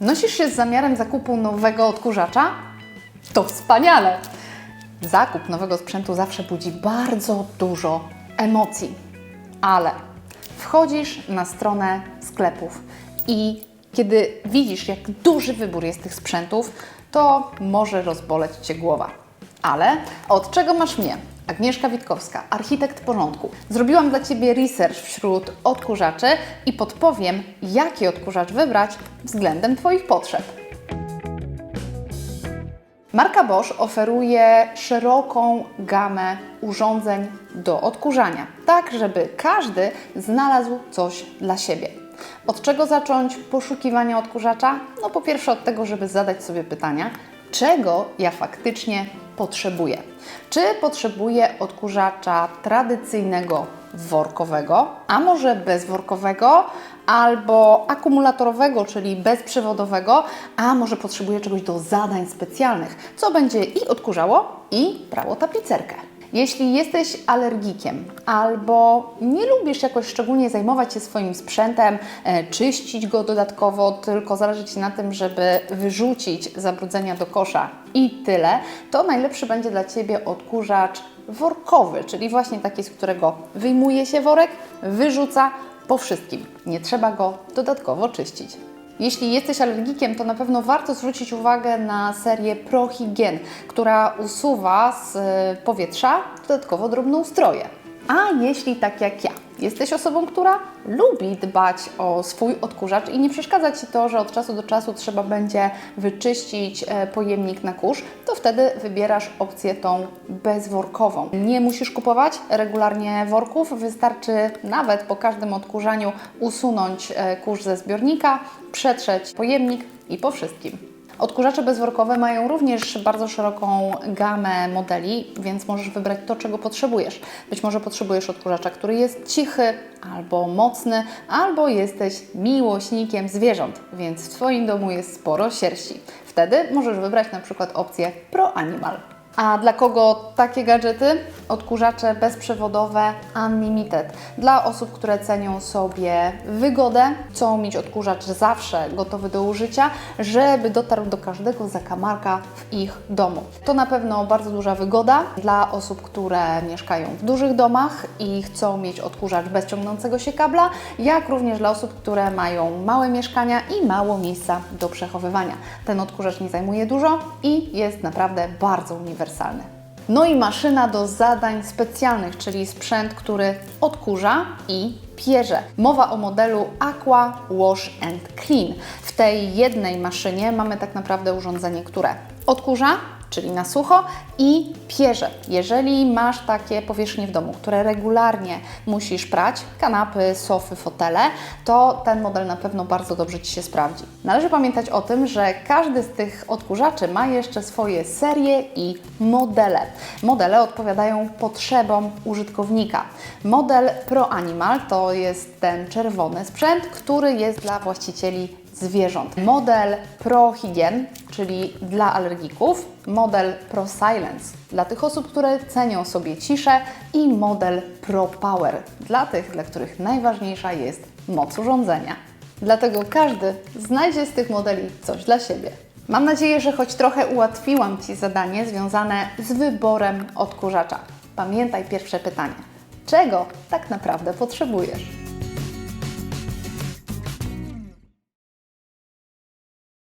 Nosisz się z zamiarem zakupu nowego odkurzacza? To wspaniale! Zakup nowego sprzętu zawsze budzi bardzo dużo emocji, ale wchodzisz na stronę sklepów i kiedy widzisz, jak duży wybór jest tych sprzętów, to może rozboleć Cię głowa. Ale od czego masz mnie? Agnieszka Witkowska, architekt porządku. Zrobiłam dla Ciebie research wśród odkurzaczy i podpowiem, jaki odkurzacz wybrać względem Twoich potrzeb. Marka Bosch oferuje szeroką gamę urządzeń do odkurzania, tak żeby każdy znalazł coś dla siebie. Od czego zacząć poszukiwania odkurzacza? No po pierwsze od tego, żeby zadać sobie pytania, czego ja faktycznie potrzebuję. Czy potrzebuję odkurzacza tradycyjnego workowego, a może bezworkowego, albo akumulatorowego, czyli bezprzewodowego, a może potrzebuję czegoś do zadań specjalnych, co będzie i odkurzało, i prało tapicerkę. Jeśli jesteś alergikiem albo nie lubisz jakoś szczególnie zajmować się swoim sprzętem, e, czyścić go dodatkowo, tylko zależy Ci na tym, żeby wyrzucić zabrudzenia do kosza i tyle, to najlepszy będzie dla Ciebie odkurzacz workowy, czyli właśnie taki, z którego wyjmuje się worek, wyrzuca po wszystkim. Nie trzeba go dodatkowo czyścić. Jeśli jesteś alergikiem, to na pewno warto zwrócić uwagę na serię ProHygien, która usuwa z powietrza dodatkowo drobną ustroję. A jeśli tak jak ja, jesteś osobą, która lubi dbać o swój odkurzacz i nie przeszkadza Ci to, że od czasu do czasu trzeba będzie wyczyścić e, pojemnik na kurz, to wtedy wybierasz opcję tą bezworkową. Nie musisz kupować regularnie worków, wystarczy nawet po każdym odkurzaniu usunąć e, kurz ze zbiornika, przetrzeć pojemnik i po wszystkim. Odkurzacze bezworkowe mają również bardzo szeroką gamę modeli, więc możesz wybrać to, czego potrzebujesz. Być może potrzebujesz odkurzacza, który jest cichy albo mocny, albo jesteś miłośnikiem zwierząt, więc w Twoim domu jest sporo sierści. Wtedy możesz wybrać na przykład opcję Pro Animal. A dla kogo takie gadżety? Odkurzacze bezprzewodowe Unlimited. Dla osób, które cenią sobie wygodę, chcą mieć odkurzacz zawsze gotowy do użycia, żeby dotarł do każdego zakamarka w ich domu. To na pewno bardzo duża wygoda dla osób, które mieszkają w dużych domach i chcą mieć odkurzacz bez ciągnącego się kabla, jak również dla osób, które mają małe mieszkania i mało miejsca do przechowywania. Ten odkurzacz nie zajmuje dużo i jest naprawdę bardzo uniwersalny. No i maszyna do zadań specjalnych, czyli sprzęt, który odkurza i pierze. Mowa o modelu Aqua Wash and Clean. W tej jednej maszynie mamy tak naprawdę urządzenie, które odkurza, czyli na sucho i pierze. Jeżeli masz takie powierzchnie w domu, które regularnie musisz prać, kanapy, sofy, fotele, to ten model na pewno bardzo dobrze Ci się sprawdzi. Należy pamiętać o tym, że każdy z tych odkurzaczy ma jeszcze swoje serie i modele. Modele odpowiadają potrzebom użytkownika. Model Pro Animal to jest ten czerwony sprzęt, który jest dla właścicieli zwierząt. Model Pro Hygien, czyli dla alergików, model Pro Silence dla tych osób, które cenią sobie ciszę i model Pro Power dla tych, dla których najważniejsza jest moc urządzenia. Dlatego każdy znajdzie z tych modeli coś dla siebie. Mam nadzieję, że choć trochę ułatwiłam Ci zadanie związane z wyborem odkurzacza. Pamiętaj pierwsze pytanie. Czego tak naprawdę potrzebujesz?